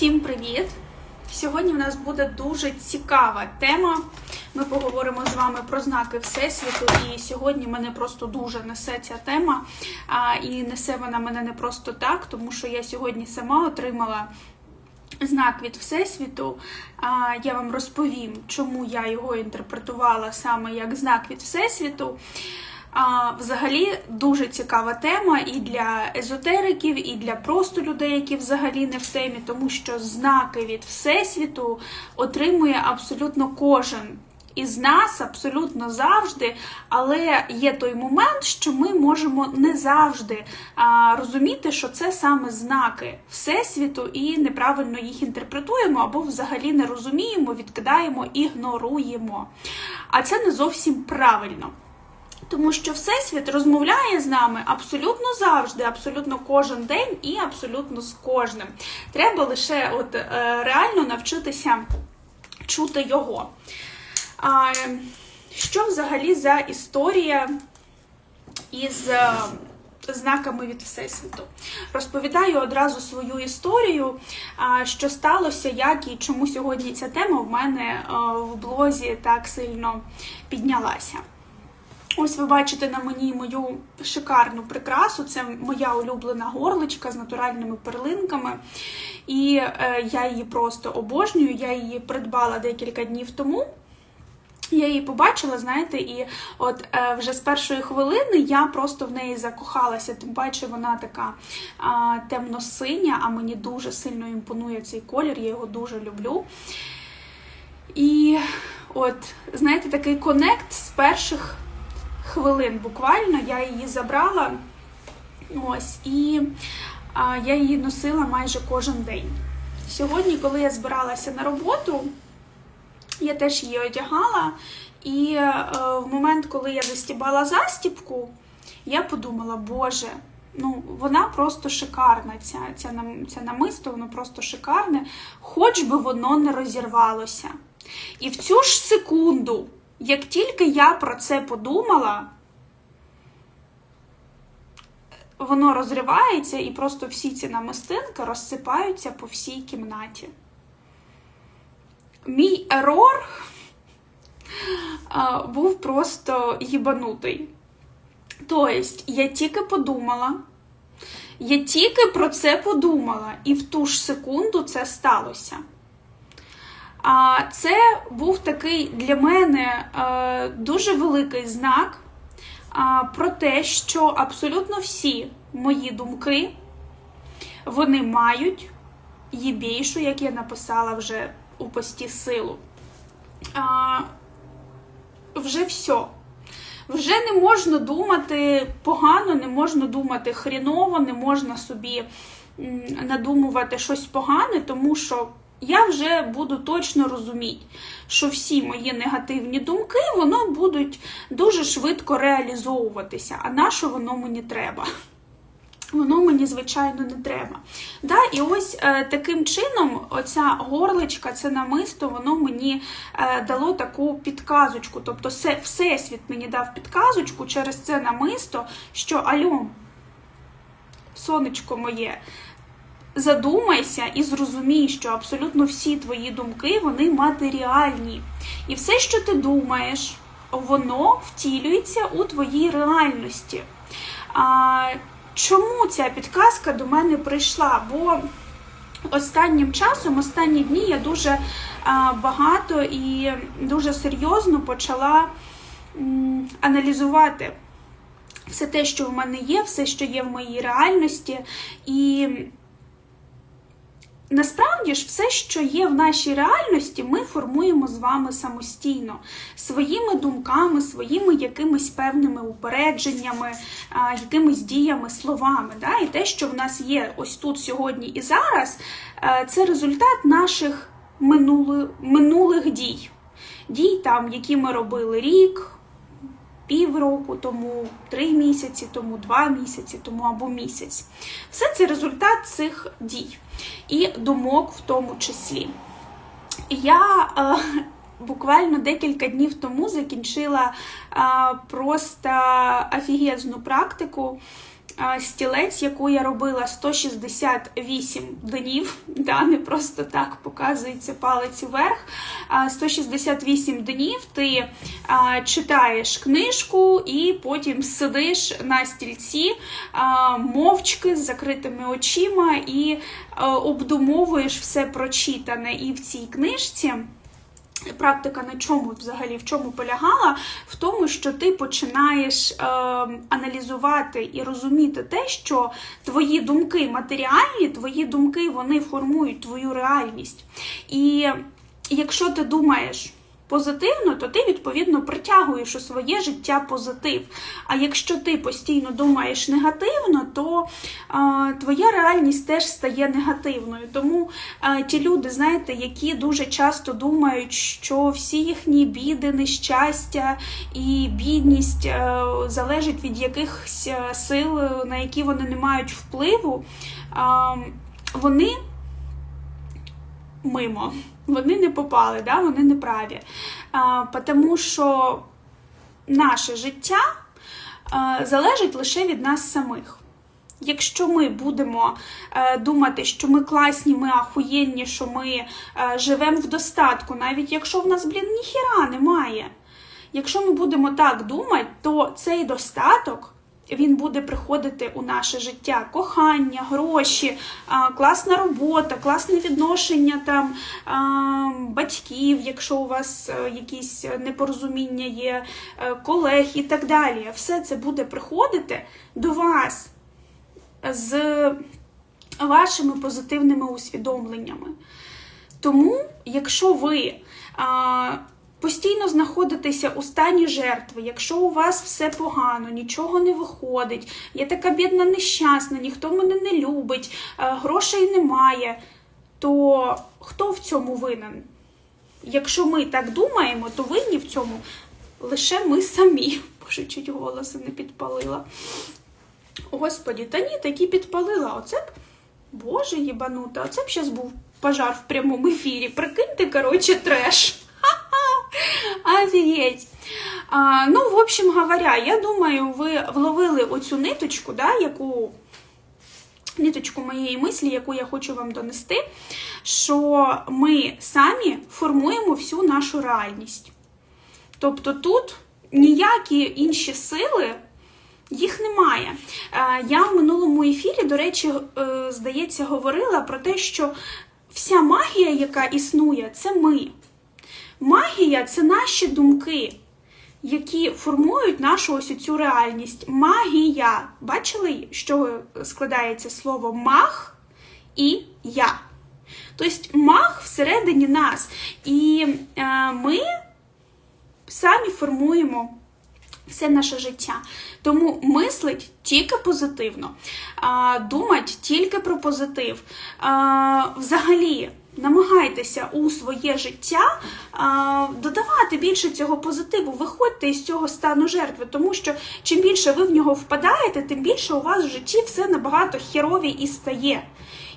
Всім привіт! Сьогодні в нас буде дуже цікава тема. Ми поговоримо з вами про знаки Всесвіту. І сьогодні мене просто дуже несе ця тема. І несе вона мене не просто так, тому що я сьогодні сама отримала знак від Всесвіту. Я вам розповім, чому я його інтерпретувала саме як знак від Всесвіту. А, Взагалі дуже цікава тема і для езотериків, і для просто людей, які взагалі не в темі, тому що знаки від Всесвіту отримує абсолютно кожен із нас, абсолютно завжди. Але є той момент, що ми можемо не завжди а, розуміти, що це саме знаки Всесвіту, і неправильно їх інтерпретуємо, або взагалі не розуміємо, відкидаємо, ігноруємо. А це не зовсім правильно. Тому що Всесвіт розмовляє з нами абсолютно завжди, абсолютно кожен день і абсолютно з кожним. Треба лише от е, реально навчитися чути його. А, Що взагалі за історія із е, знаками від Всесвіту? Розповідаю одразу свою історію, що сталося, як і чому сьогодні ця тема в мене е, в блозі так сильно піднялася. Ось ви бачите на мені мою шикарну прикрасу. Це моя улюблена горличка з натуральними перлинками. І е, я її просто обожнюю. Я її придбала декілька днів тому. Я її побачила, знаєте, і от е, вже з першої хвилини я просто в неї закохалася. Тим паче вона така е, темно-синя, а мені дуже сильно імпонує цей колір, я його дуже люблю. І от, знаєте, такий конект з перших хвилин буквально я її забрала. Ось, і а, я її носила майже кожен день. Сьогодні, коли я збиралася на роботу, я теж її одягала, і е, в момент, коли я застібала застібку, я подумала, Боже, ну вона просто шикарна. Ця, ця, ця намисто, воно просто шикарне, хоч би воно не розірвалося. І в цю ж секунду. Як тільки я про це подумала, воно розривається і просто всі ці намистинки розсипаються по всій кімнаті. Мій ерор був просто їбанутий. Тобто, я тільки подумала, я тільки про це подумала, і в ту ж секунду це сталося. А це був такий для мене е, дуже великий знак про те, що абсолютно всі мої думки вони мають єбійшу, як я написала вже у пості силу. Вже все. Вже не можна думати погано, не можна думати хріново, не можна собі надумувати щось погане, тому що я вже буду точно розуміти, що всі мої негативні думки воно будуть дуже швидко реалізовуватися, а на що воно мені треба? Воно мені, звичайно, не треба. Да, І ось е, таким чином, оця горличка, це намисто, воно мені е, дало таку підказочку. Тобто, все, Всесвіт мені дав підказочку через це намисто, що Альо, сонечко моє, задумайся і зрозумій, що абсолютно всі твої думки вони матеріальні. І все, що ти думаєш, воно втілюється у твоїй реальності. А, Чому ця підказка до мене прийшла? Бо останнім часом, останні дні, я дуже багато і дуже серйозно почала аналізувати все те, що в мене є, все, що є в моїй реальності. І Насправді ж, все, що є в нашій реальності, ми формуємо з вами самостійно, своїми думками, своїми якимись певними упередженнями, якимись діями, словами. Да? І те, що в нас є ось тут сьогодні і зараз, це результат наших минулих, минулих дій. Дій, там, які ми робили рік, півроку тому, три місяці тому, два місяці тому або місяць. Все це результат цих дій і думок в тому числі. Я е, буквально декілька днів тому закінчила е, просто офігезну практику. Стілець, яку я робила 168 днів. Да, не просто так показується палець вверх. Е, 168 днів ти читаєш книжку і потім сидиш на стільці мовчки з закритими очима і обдумовуєш все прочитане і в цій книжці. Практика на чому взагалі в чому полягала? В тому, що ти починаєш е, аналізувати і розуміти те, що твої думки матеріальні, твої думки вони формують твою реальність. І якщо ти думаєш позитивно, то ти відповідно притягуєш у своє життя позитив. А якщо ти постійно думаєш негативно, то е, твоя реальність теж стає негативною. Тому е, ті люди, знаєте, які дуже часто думають, що всі їхні біди, нещастя і бідність е, залежить від якихось е, сил, на які вони не мають впливу, е, вони мимо. Вони не попали, да? вони не праві. Тому що наше життя а, залежить лише від нас самих. Якщо ми будемо е, думати, що ми класні, ми ахуєнні, що ми е, живемо в достатку, навіть якщо в нас, блін, ніхіра немає. Якщо ми будемо так думати, то цей достаток він буде приходити у наше життя. Кохання, гроші, класна робота, класне відношення там батьків, якщо у вас е, якісь непорозуміння є, е, колег і так далі. Все це буде приходити до вас з вашими позитивними усвідомленнями. Тому, якщо ви постійно знаходитеся у стані жертви, якщо у вас все погано, нічого не виходить, я така бідна нещасна, ніхто мене не любить, е, грошей немає, то хто в цьому винен? Якщо ми так думаємо, то винні в цьому лише ми самі. Боже, чуть голоси не підпалила. Господі, та ні, такі підпалила. Оце б, Боже, єбанута, оце б зараз був пожар в прямому ефірі. Прикиньте, коротше, треш. Офігеть. А, Ну, в общем говоря, я думаю, ви вловили оцю ниточку, да, яку ниточку моєї мислі, яку я хочу вам донести, що ми самі формуємо всю нашу реальність. Тобто тут ніякі інші сили. Їх немає. Я в минулому ефірі, до речі, е, здається, говорила про те, що вся магія, яка існує, це ми. Магія це наші думки, які формують нашу ось цю реальність. Магія. Бачили, що складається слово маг і я. Тобто маг всередині нас. І е, ми самі формуємо. Все наше життя. Тому мислить тільки позитивно, думать тільки про позитив. Взагалі, намагайтеся у своє життя а, додавати більше цього позитиву, виходьте із цього стану жертви, тому що чим більше ви в нього впадаєте, тим більше у вас в житті все набагато херові і стає.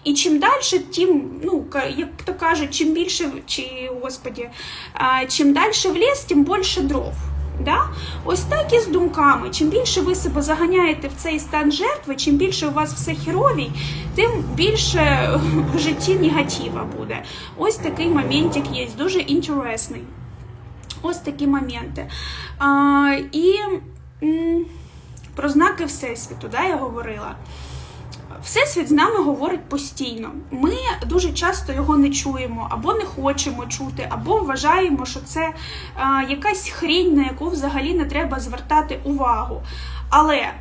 І чим далі, тим, ну, як то кажуть, чим більше, чи, господі, а, чим далі в ліс, тим більше дров. Да? Ось так і з думками. Чим більше ви себе заганяєте в цей стан жертви, чим більше у вас все херовій, тим більше в житті негатива буде. Ось такий моментик є, дуже інтересний. Ось такі моменти. А, І м, про знаки Всесвіту, да, я говорила. Всесвіт з нами говорить постійно. Ми дуже часто його не чуємо, або не хочемо чути, або вважаємо, що це а, якась хрінь, на яку взагалі не треба звертати увагу. Але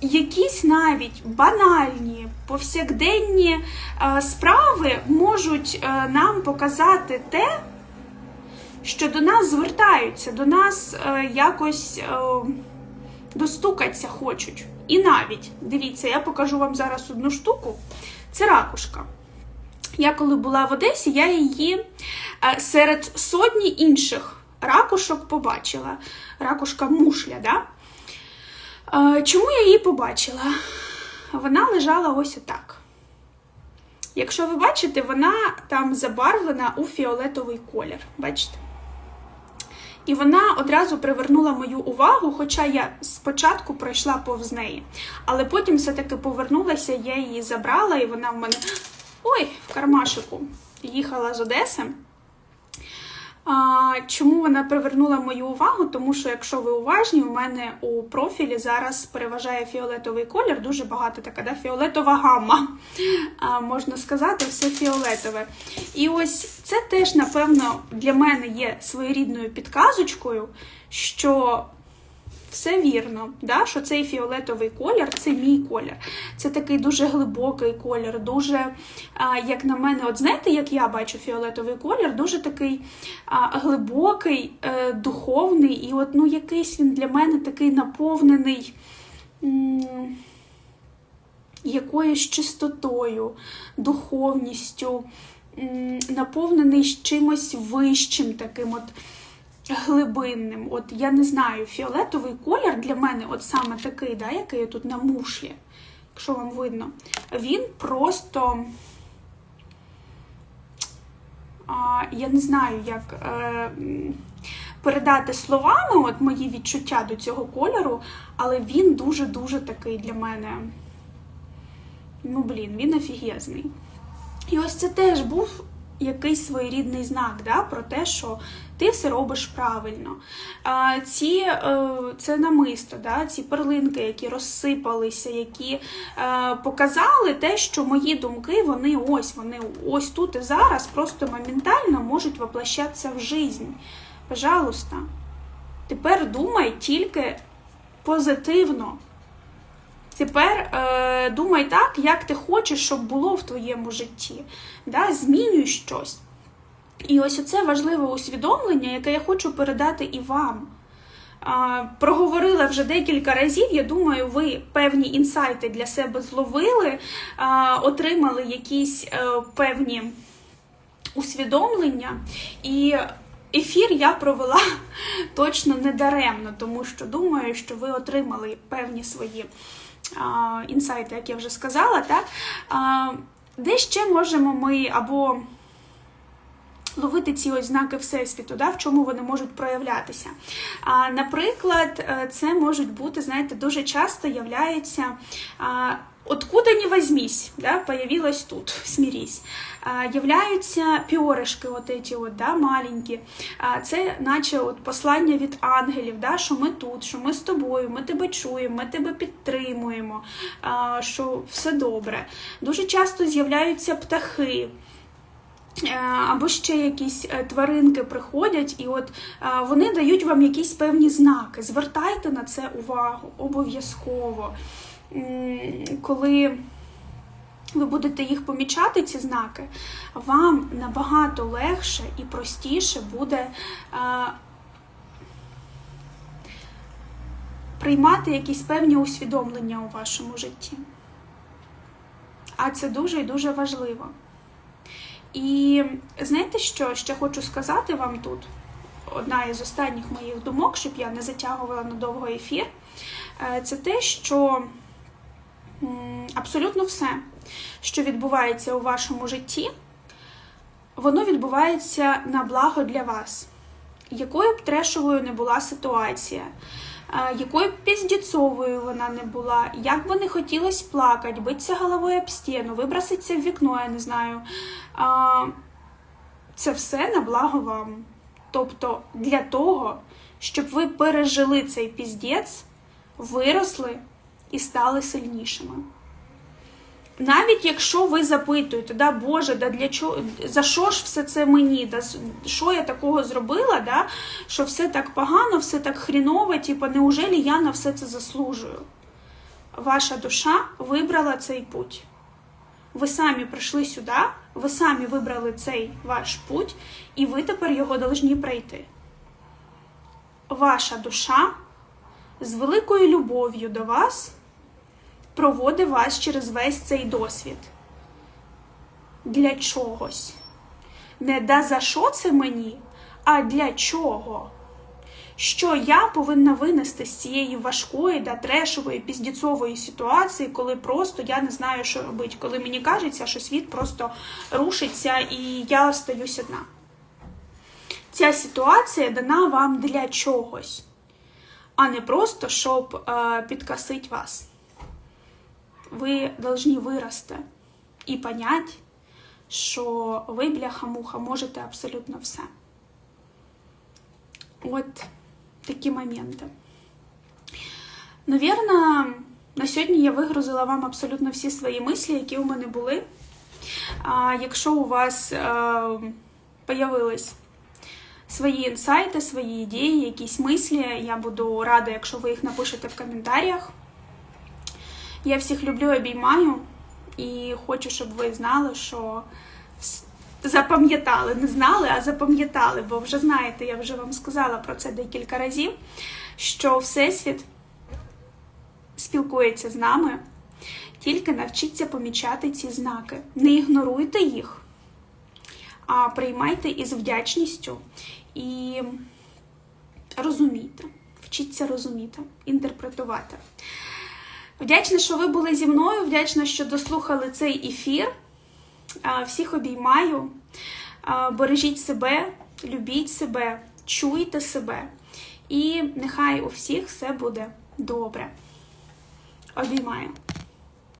якісь навіть банальні, повсякденні а, справи можуть а, нам показати те, що до нас звертаються, до нас якось достукатися хочуть. І навіть, дивіться, я покажу вам зараз одну штуку. Це ракушка. Я коли була в Одесі, я її е, серед сотні інших ракушок побачила. Ракушка мушля, да? Е, чому я її побачила? Вона лежала ось отак. Якщо ви бачите, вона там забарвлена у фіолетовий колір. Бачите? І вона одразу привернула мою увагу, хоча я спочатку пройшла повз неї. Але потім все-таки повернулася, я її забрала, і вона в мене ой, в кармашику їхала з Одеси. Чому вона привернула мою увагу? Тому що, якщо ви уважні, у мене у профілі зараз переважає фіолетовий колір, дуже багато така, да? фіолетова гамма, можна сказати, все фіолетове. І ось це теж, напевно, для мене є своєрідною підказочкою, що все вірно, да? що цей фіолетовий колір це мій колір. Це такий дуже глибокий колір, дуже, як на мене, от знаєте, як я бачу фіолетовий колір, дуже такий глибокий, е, духовний, і от ну, якийсь він для мене такий наповнений. Якоюсь чистотою, духовністю, наповнений чимось вищим таким от глибинним. От я не знаю, фіолетовий колір для мене, от саме такий, да, який тут на мушлі, якщо вам видно, він просто. А, Я не знаю, як е, передати словами от мої відчуття до цього кольору, але він дуже-дуже такий для мене. Ну, блін, він офігезний. І ось це теж був якийсь своєрідний знак да, про те, що ти все робиш правильно. А, ці, е, Це намисто, да, ці перлинки, які розсипалися, які е, показали те, що мої думки, вони ось вони ось тут і зараз просто моментально можуть воплощатися в життя. Пожалуйста, тепер думай тільки позитивно. Тепер е, думай так, як ти хочеш, щоб було в твоєму житті. Да? Змінюй щось. І ось оце важливе усвідомлення, яке я хочу передати і вам. Проговорила вже декілька разів. Я думаю, ви певні інсайти для себе зловили, отримали якісь е, певні усвідомлення. І ефір я провела точно недаремно, тому що думаю, що ви отримали певні свої інсайти, як я вже сказала, так? Де ще можемо ми або ловити ці ознаки Всесвіту, да, в чому вони можуть проявлятися. Наприклад, е, це можуть бути, знаєте, дуже часто являються. Откуда не возьмись, да, появилась тут, смирись. А, являються піоришки, эти от, да, маленькі. А, це наче от послання від ангелів, да, що ми тут, що ми з тобою, ми тебе чуємо, ми тебе підтримуємо, а, що все добре. Дуже часто з'являються птахи. Е, або ще якісь е, тваринки приходять, і от е, вони дають вам якісь певні знаки. Звертайте на це увагу обов'язково. Коли ви будете їх помічати, ці знаки, вам набагато легше і простіше буде приймати якісь певні усвідомлення у вашому житті. А це дуже і дуже важливо. І знаєте, що ще хочу сказати вам тут? Одна із останніх моїх думок, щоб я не затягувала на довго ефір, е, це те, що абсолютно все, що відбувається у вашому житті, воно відбувається на благо для вас. Якою б трешовою не була ситуація, якою б піздіцовою вона не була, як би не хотілося плакати, битися головою об стіну, виброситися в вікно, я не знаю. Це все на благо вам. Тобто для того, щоб ви пережили цей піздець, виросли і стали сильнішими. Навіть якщо ви запитуєте, да, Боже, да для чого, за що ж все це мені? Да, Що я такого зробила, да, що все так погано, все так хріново, типу, неужелі я на все це заслужую? Ваша душа вибрала цей путь. Ви самі прийшли сюди, ви самі вибрали цей ваш путь, і ви тепер його повинні пройти. Ваша душа з великою любов'ю до вас проводить вас через весь цей досвід. Для чогось. Не да за що це мені, а для чого? Що я повинна винести з цієї важкої, да, трешової, піздіцової ситуації, коли просто я не знаю, що робити, коли мені кажеться, що світ просто рушиться і я остаюсь одна. ця ситуація дана вам для чогось, а не просто щоб е, підкосити вас. Ви повинні вирости і понять, що ви, бляха-муха, можете абсолютно все. От такі моменти. Навірно, на сьогодні я вигрузила вам абсолютно всі свої мислі, які у мене були. А якщо у вас е, появились свої інсайти, свої ідеї, якісь мислі, я буду рада, якщо ви їх напишете в коментарях. Я всіх люблю, обіймаю і хочу, щоб ви знали, що запам'ятали, не знали, а запам'ятали, бо вже знаєте, я вже вам сказала про це декілька разів, що Всесвіт спілкується з нами, тільки навчіться помічати ці знаки. Не ігноруйте їх, а приймайте із вдячністю і розумійте. Вчіться розуміти, інтерпретувати. Вдячна, що ви були зі мною. Вдячна, що дослухали цей ефір. Всіх обіймаю. Бережіть себе, любіть себе, чуйте себе. І нехай у всіх все буде добре. Обіймаю.